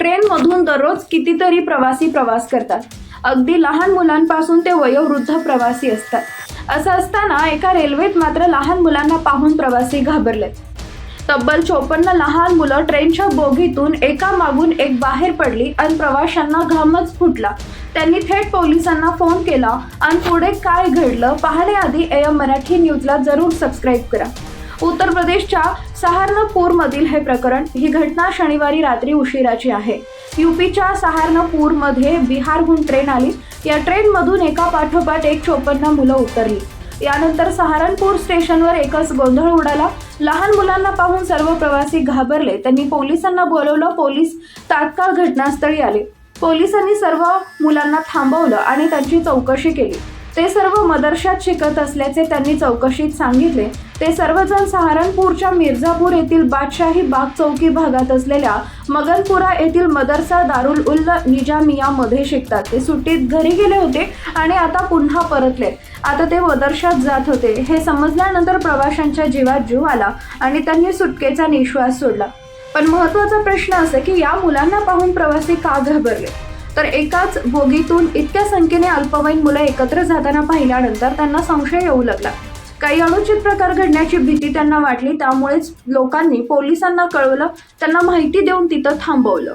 ट्रेनमधून दररोज कितीतरी प्रवासी प्रवास करतात. अगदी लहान मुलांपासून ते वयोवृद्ध प्रवासी असतात. असं असताना एका रेल्वेत मात्र लहान मुलांना पाहून प्रवासी घाबरलेत. तब्बल चोपन्न लहान मुलं ट्रेनच्या बोगीतून एका मागून एक बाहेर पडली आणि प्रवाशांना घामच फुटला. त्यांनी थेट पोलिसांना फोन केला आणि पुढे काय घडलं पाहण्याआधी एम मराठी न्यूजला जरूर सबस्क्राईब करा. उत्तर प्रदेशच्या सहारनपूरमधील हे प्रकरण ही घटना शनिवारी रात्री उशिराची आहे. युपीच्या सहारनपूरमध्ये बिहारहून ट्रेन आली. या ट्रेनमधून एका पाठोपाठ एक चोपन्न मुलं उतरली. यानंतर सहारनपूर स्टेशनवर एकच गोंधळ उडाला. लहान मुलांना पाहून सर्व प्रवासी घाबरले. त्यांनी पोलिसांना बोलवलं. पोलीस तात्काळ घटनास्थळी आले. पोलिसांनी सर्व मुलांना थांबवलं आणि त्यांची चौकशी केली. ते सर्व मदरशात शिकत असल्याचे त्यांनी चौकशीत सांगितले. ते सर्वजण सहारनपूरच्या मिर्झापूर येथील बादशाही बाग चौकी भागात असलेल्या मगनपुरा येथील मदरसा दारुल उल्ल निजामियामध्ये शिकतात. ते सुट्टीत घरी गेले होते आणि आता पुन्हा परतले. आता ते मदरशात जात होते. हे समजल्यानंतर प्रवाशांच्या जीवात जीव आला आणि त्यांनी सुटकेचा निश्वास सोडला. पण महत्त्वाचा प्रश्न असा की या मुलांना पाहून प्रवासी का घाबरले? तर एकाच बोगीतून इतक्या संख्येने अल्पवयीन मुलं एकत्र जाताना पाहिल्यानंतर त्यांना संशय येऊ लागला. काही अनुचित प्रकार घडण्याची भीती त्यांना वाटली त्यामुळेच लोकांनी पोलिसांना कळवलं त्यांना माहिती देऊन तिथं थांबवलं.